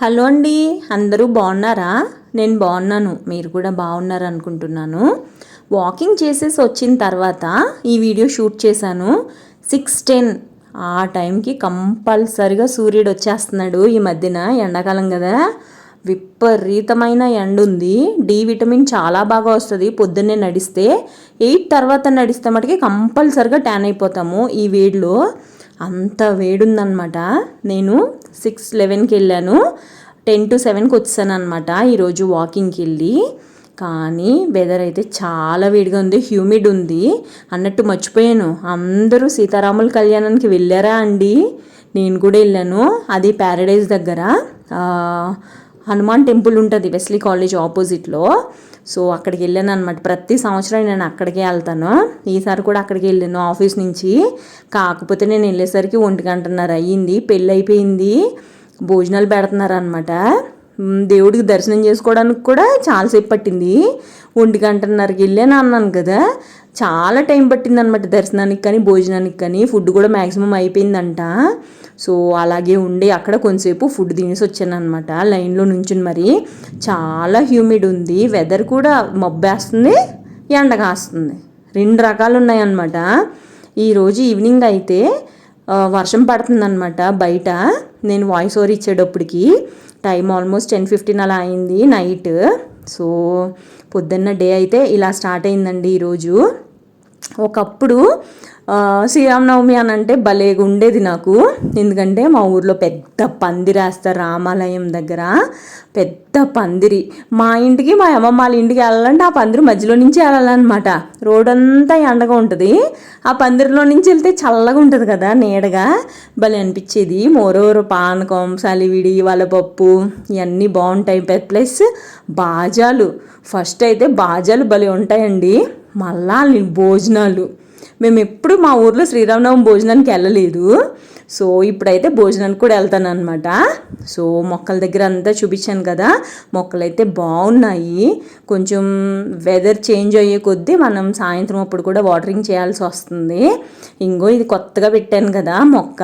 Hello అండి అందరూ బాగున్నారా? నేను బాగున్నాను మీరు కూడా బాగున్నారు అనుకుంటున్నాను వాకింగ్ చేసేసి వచ్చిన తర్వాత ఈ వీడియో షూట్ చేశాను. సిక్స్ టెన్ ఆ టైంకి కంపల్సరిగా సూర్యుడు వచ్చేస్తున్నాడు ఈ మధ్యన ఎండాకాలం కదా. విపరీతమైన ఎండ ఉంది డి విటమిన్ చాలా బాగా వస్తుంది. పొద్దున్నే నడిస్తే ఎయిట్ తర్వాత నడిస్తే మటుకి కంపల్సరిగా ట్యాన్ అయిపోతాము ఈ వేడిలో. అంత వేడుందనమాట నేను సిక్స్ లెవెన్కి వెళ్ళాను. టెన్ టు సెవెన్కి వచ్చాను అనమాట ఈరోజు వాకింగ్కి వెళ్ళి కానీ వెదర్ అయితే చాలా వేడిగా ఉంది హ్యూమిడ్ ఉంది. అన్నట్టు మర్చిపోయాను. అందరూ సీతారాముల కళ్యాణానికి వెళ్ళారా అండి? నేను కూడా వెళ్ళాను. అది ప్యారడైజ్ దగ్గర. హనుమాన్ టెంపుల్ ఉంటుంది వెస్లీ కాలేజ్ ఆపోజిట్లో. సో అక్కడికి వెళ్ళాను అనమాట ప్రతి సంవత్సరం నేను అక్కడికే వెళ్తాను. ఈసారి కూడా అక్కడికి వెళ్ళాను ఆఫీస్ నుంచి. కాకపోతే నేను వెళ్ళేసరికి ఒంటి గంటన్నర అయ్యింది. పెళ్ళి అయిపోయింది. భోజనాలు పెడుతున్నారు అనమాట దేవుడికి దర్శనం చేసుకోవడానికి కూడా చాలాసేపు పట్టింది. ఒంటి గంటన్నరకి వెళ్ళాను అన్నాను కదా. చాలా టైం పట్టింది అనమాట దర్శనానికి కానీ భోజనానికి కానీ. ఫుడ్ కూడా మ్యాక్సిమం అయిపోయిందంట. సో అలాగే ఉండి అక్కడ కొంతసేపు ఫుడ్ తినేసి వచ్చాను అనమాట లైన్లో నుంచుని మరి చాలా హ్యూమిడ్ ఉంది. వెదర్ కూడా మబ్బేస్తుంది ఎండ కాస్తుంది రెండు రకాలు ఉన్నాయన్నమాట ఈరోజు ఈవినింగ్ అయితే వర్షం పడుతుందన్నమాట. బయట నేను వాయిస్ ఓవర్ ఇచ్చేటప్పటికి టైం ఆల్మోస్ట్ టెన్ ఫిఫ్టీన్ అలా అయింది నైట్ సో పొద్దున్న డే అయితే ఇలా స్టార్ట్ అయిందండి ఈరోజు. ఒకప్పుడు శ్రీరామనవమి అని అంటే భలేగా ఉండేది నాకు. ఎందుకంటే మా ఊర్లో పెద్ద పందిరి వేస్తారు రామాలయం దగ్గర. పెద్ద పందిరి. మా ఇంటికి మా అమ్మమ్మ వాళ్ళ ఇంటికి వెళ్ళాలంటే ఆ పందిరి మధ్యలో నుంచి వెళ్ళాలన్నమాట. రోడ్ అంతా ఎండగా ఉంటుంది. ఆ పందిరిలో నుంచి వెళ్తే చల్లగా ఉంటుంది కదా నీడగా. భలే అనిపించేది. మోరోరు పానకం సలివిడి వలపప్పు ఇవన్నీ బాగుంటాయి. ప్లస్ బాజాలు. ఫస్ట్ అయితే బాజాలు భలే ఉంటాయండి. మళ్ళా భోజనాలు. మేము ఎప్పుడు మా ఊర్లో శ్రీరామనవమి భోజనానికి వెళ్ళలేదు. సో ఇప్పుడైతే భోజనానికి కూడా వెళ్తాను అనమాట సో మొక్కల దగ్గర అంతా చూపించాను కదా మొక్కలు అయితే బాగున్నాయి. కొంచెం వెదర్ చేంజ్ అయ్యే కొద్దీ మనం సాయంత్రం అప్పుడు కూడా వాటరింగ్ చేయాల్సి వస్తుంది. ఇంకో ఇది కొత్తగా పెట్టాను కదా మొక్క.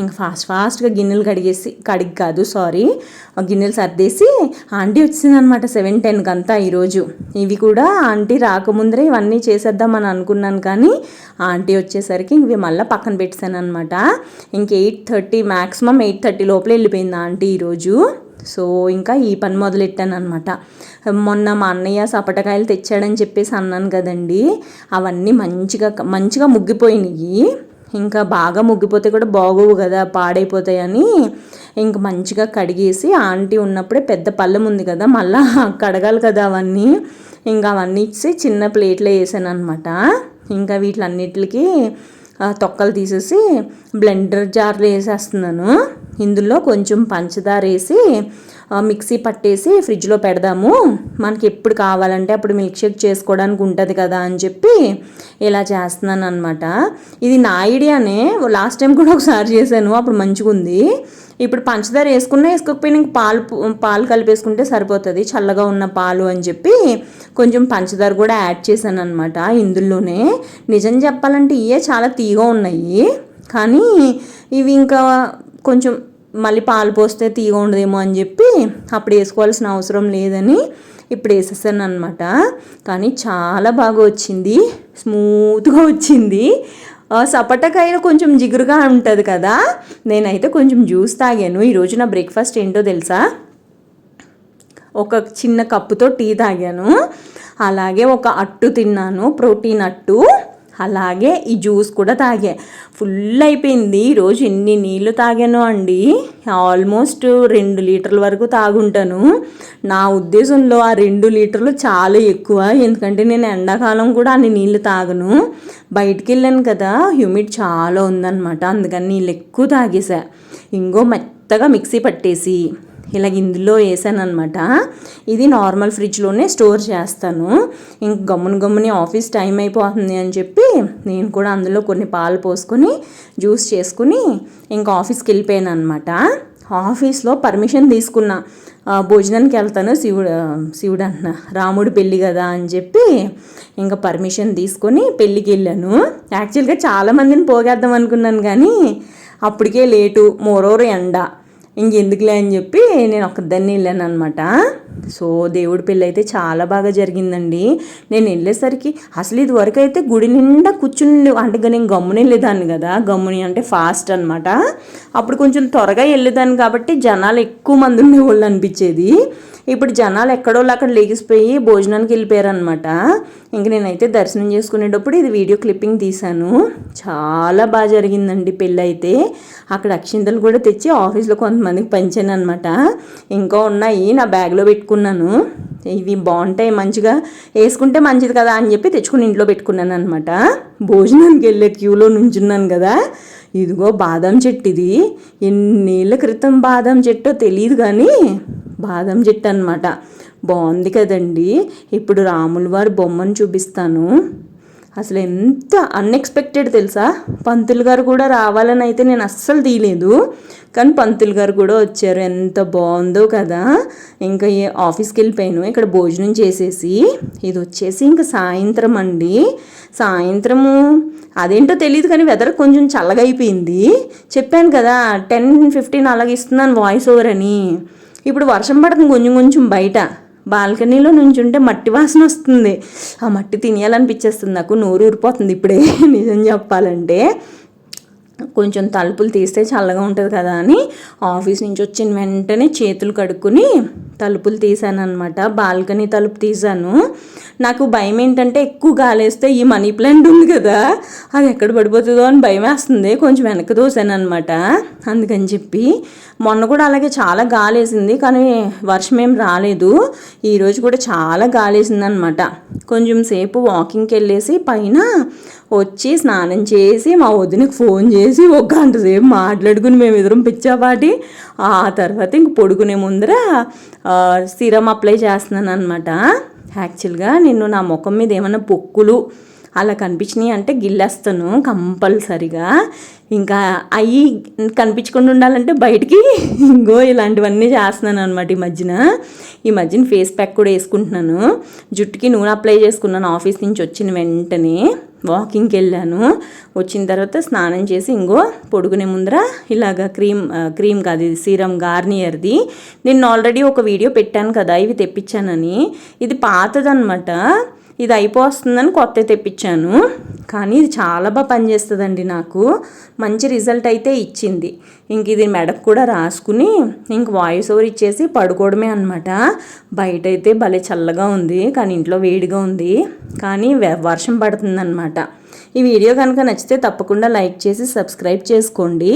ఇంకా ఫాస్ట్ ఫాస్ట్గా గిన్నెలు కడిగేసి కడిగి కాదు సారీ గిన్నెలు సర్దేసి ఆంటీ వచ్చిందనమాట సెవెన్ టెన్కి అంతా ఈరోజు. ఇవి కూడా ఆంటీ రాకముందరే ఇవన్నీ చేసేద్దామని అనుకున్నాను కానీ ఆంటీ వచ్చేసరికి ఇవి మళ్ళీ పక్కన పెట్టాను అనమాట ఇంక eight thirty maximum eight thirty లోపల వెళ్ళిపోయింది ఆంటీ ఈరోజు. సో ఇంకా ఈ పని మొదలెట్టాను అనమాట మొన్న మా అన్నయ్య సపటకాయలు తెచ్చాడని చెప్పేసి అన్నాను కదండి. అవన్నీ మంచిగా మంచిగా ముగ్గిపోయినాయి. ఇంకా బాగా ముగ్గిపోతే కూడా బాగోవు కదా పాడైపోతాయని ఇంక మంచిగా కడిగేసి ఆంటీ ఉన్నప్పుడే పెద్ద పళ్ళెం ఉంది కదా మళ్ళా కడగాలి కదా అవన్నీ. ఇంకా అవన్నీ ఇచ్చి చిన్న ప్లేట్లో వేసాను అనమాట ఇంకా వీటిలన్నిటికీ తొక్కలు తీసేసి బ్లెండర్ జార్లో వేసేస్తున్నాను. ఇందులో కొంచెం పంచదార వేసి మిక్సీ పట్టేసి ఫ్రిడ్జ్లో పెడదాము. మనకి ఎప్పుడు కావాలంటే అప్పుడు మిల్క్ షేక్ చేసుకోవడానికి ఉంటుంది కదా అని చెప్పి ఇలా చేస్తున్నాను అనమాట ఇది నా ఐడియానే. లాస్ట్ టైం కూడా ఒకసారి చేశాను. అప్పుడు మంచిగా ఉంది. ఇప్పుడు పంచదార వేసుకున్నా వేసుకోకపోయినా ఇంక పాలు పాలు కలిపేసుకుంటే సరిపోతుంది. చల్లగా ఉన్న పాలు అని చెప్పి కొంచెం పంచదార కూడా యాడ్ చేశాను అనమాట ఇందులోనే. నిజం చెప్పాలంటే ఇవే చాలా తీగా ఉన్నాయి. కానీ ఇవి ఇంకా కొంచెం మళ్ళీ పాలు పోస్తే తీగ ఉండదేమో అని చెప్పి అప్పుడు వేసుకోవాల్సిన అవసరం లేదని ఇప్పుడు వేసేసాను అనమాట కానీ చాలా బాగా వచ్చింది. స్మూత్గా వచ్చింది. ఆ, కొంచెం జిగురుగా ఉంటుంది కదా. నేనైతే కొంచెం జ్యూస్ తాగాను. ఈరోజు నా బ్రేక్ఫాస్ట్ ఏంటో తెలుసా? ఒక చిన్న కప్పుతో టీ తాగాను. అలాగే ఒక అట్టు తిన్నాను. ప్రోటీన్ అట్టు. అలాగే ఈ జ్యూస్ కూడా తాగా. ఫుల్ అయిపోయింది. ఈరోజు ఎన్ని నీళ్ళు తాగాను అండి. ఆల్మోస్ట్ రెండు లీటర్ల వరకు తాగుంటాను. నా ఉద్దేశంలో ఆ రెండు లీటర్లు చాలా ఎక్కువ. ఎందుకంటే నేను ఎండాకాలం కూడా అన్ని నీళ్ళు తాగను. బయటికి వెళ్ళాను కదా. హ్యూమిడ్ చాలా ఉందన్నమాట. అందుకని నీళ్ళు ఎక్కువ తాగేసా. ఇంకో మెత్తగా మిక్సీ పట్టేసి ఇలాగ ఇందులో వేసాను అనమాట ఇది నార్మల్ ఫ్రిడ్జ్లోనే స్టోర్ చేస్తాను. ఇంక గమ్మున గమ్ముని ఆఫీస్ టైం అయిపోతుంది అని చెప్పి నేను కూడా అందులో కొన్ని పాలు పోసుకొని జ్యూస్ చేసుకుని ఇంకా ఆఫీస్కి వెళ్ళిపోయాను అనమాట ఆఫీస్లో పర్మిషన్ తీసుకున్నా. భోజనానికి వెళ్తాను శివుడు శివుడు అంటున్నా. రాముడు పెళ్ళి కదా అని చెప్పి ఇంకా పర్మిషన్ తీసుకొని పెళ్ళికి వెళ్ళాను. యాక్చువల్గా చాలామందిని పోగేద్దాం అనుకున్నాను కానీ అప్పటికే లేటు మోరోరు ఎండ. ఇంకెందుకులే అని చెప్పి నేను ఒక్కదాన్ని వెళ్ళాను అనమాట సో దేవుడి పెళ్ళి అయితే చాలా బాగా జరిగిందండి. నేను వెళ్ళేసరికి అసలు ఇది వరకు అయితే గుడి నిండా కూర్చుని అంటే నేను గమ్ముని వెళ్ళేదాన్ని కదా. గమ్ముని అంటే ఫాస్ట్ అనమాట అప్పుడు కొంచెం త్వరగా వెళ్ళేదాన్ని కాబట్టి జనాలు ఎక్కువ మంది ఉండేవాళ్ళు అనిపించేది. ఇప్పుడు జనాలు ఎక్కడో అక్కడ లేగిసిపోయి భోజనానికి వెళ్ళిపోయారనమాట ఇంక నేనైతే దర్శనం చేసుకునేటప్పుడు ఇది వీడియో క్లిప్పింగ్ తీశాను. చాలా బాగా జరిగిందండి పెళ్ళి అయితే అక్కడ అక్షింతలు కూడా తెచ్చి ఆఫీస్లో కొంతమందికి పంచాను అనమాట ఇంకా ఉన్నాయి నా బ్యాగ్లో పెట్టుకున్నాను. ఇవి బాగుంటాయి మంచిగా వేసుకుంటే మంచిది కదా అని చెప్పి తెచ్చుకుని ఇంట్లో పెట్టుకున్నాను అనమాట భోజనానికి వెళ్ళే క్యూలో నుంచున్నాను కదా. ఇదిగో బాదం చెట్టు ఇది ఎన్నేళ్ళ క్రితం బాదం చెట్టో తెలియదు కానీ బాదం చెట్టు అనమాట బాగుంది కదండి. ఇప్పుడు రాముల వారి బొమ్మను చూపిస్తాను. అసలు ఎంత అన్ఎక్స్పెక్టెడ్ తెలుసా? పంతులు గారు కూడా రావాలని అయితే నేను అస్సలు తీయలేదు. కానీ పంతులు గారు కూడా వచ్చారు. ఎంత బాగుందో కదా. ఇంకా ఆఫీస్కి వెళ్ళిపోయాను. ఇక్కడ భోజనం చేసేసి ఇది వచ్చేసి ఇంకా సాయంత్రం అండి. సాయంత్రము అదేంటో తెలియదు కానీ వెదర్ కొంచెం చల్లగా అయిపోయింది. చెప్పాను కదా టెన్ ఫిఫ్టీన్ అలాగే ఇస్తున్నాను వాయిస్ ఓవర్ అని. ఇప్పుడు వర్షం పడుతుంది కొంచెం కొంచెం బయట. బాల్కనీలో నుంచుంటే మట్టి వాసన వస్తుంది. ఆ మట్టి తినేయాలనిపించేస్తుంది నాకు నోరు ఊరిపోతుంది ఇప్పుడే. నిజం చెప్పాలంటే. కొంచెం తలుపులు తీస్తే చల్లగా ఉంటుంది కదా అని ఆఫీస్ నుంచి వచ్చిన వెంటనే చేతులు కడుక్కుని తలుపులు తీసాను అనమాట బాల్కనీ తలుపు తీసాను నాకు భయం ఏంటంటే ఎక్కువ గాలేస్తే ఈ మనీ ప్లాంట్ ఉంది కదా అది ఎక్కడ పడిపోతుందో అని భయం వేస్తుంది. కొంచెం వెనక్కి దోసాను అనమాట అందుకని చెప్పి మొన్న కూడా అలాగే చాలా గాలేసింది కానీ వర్షం ఏం రాలేదు. ఈరోజు కూడా చాలా గాలేసింది అనమాట కొంచెం సేపు వాకింగ్కి వెళ్ళేసి పైన వచ్చి స్నానం చేసి మా వదినకి ఫోన్ చేసి ఒక గంట సేపు మాట్లాడుకుని మేము ఎదురు పిచ్చాపాటి ఆ తర్వాత ఇంక పొడుకునే ముందర సిరం అప్లై చేస్తున్నాను అనమాట యాక్చువల్గా నిన్ను నా ముఖం మీద ఏమైనా పొక్కులు అలా కనిపించినాయి అంటే గిల్లేస్తాను కంపల్సరిగా. ఇంకా అవి కనిపించకుండా ఉండాలంటే బయటికి ఇంకో ఇలాంటివన్నీ చేస్తున్నాను అనమాట ఈ మధ్యన. ఈ మధ్యన ఫేస్ ప్యాక్ కూడా వేసుకుంటున్నాను. జుట్టుకి నూనె అప్లై చేసుకున్నాను ఆఫీస్ నుంచి వచ్చిన వెంటనే. వాకింగ్కి వెళ్ళాను. వచ్చిన తర్వాత స్నానం చేసి ఇంకో పొడుగునే ముందర ఇలాగ క్రీమ్ క్రీమ్ కాదు ఇది సీరం గార్నియర్ది. నేను ఆల్రెడీ ఒక వీడియో పెట్టాను కదా ఇవి తెప్పించానని. ఇది పాతదనమాట ఇది అయిపోతుందని కొత్త తెప్పించాను. కానీ ఇది చాలా బాగా పనిచేస్తుందండి నాకు. మంచి రిజల్ట్ అయితే ఇచ్చింది. ఇంక ఇది మెడకు కూడా రాసుకుని ఇంక వాయిస్ ఓవర్ ఇచ్చేసి పడుకోవడమే అనమాట బయట అయితే భలే చల్లగా ఉంది కానీ ఇంట్లో వేడిగా ఉంది. కానీ వర్షం పడుతుందన్నమాట. ఈ వీడియో కనుక నచ్చితే తప్పకుండా లైక్ చేసి సబ్స్క్రైబ్ చేసుకోండి.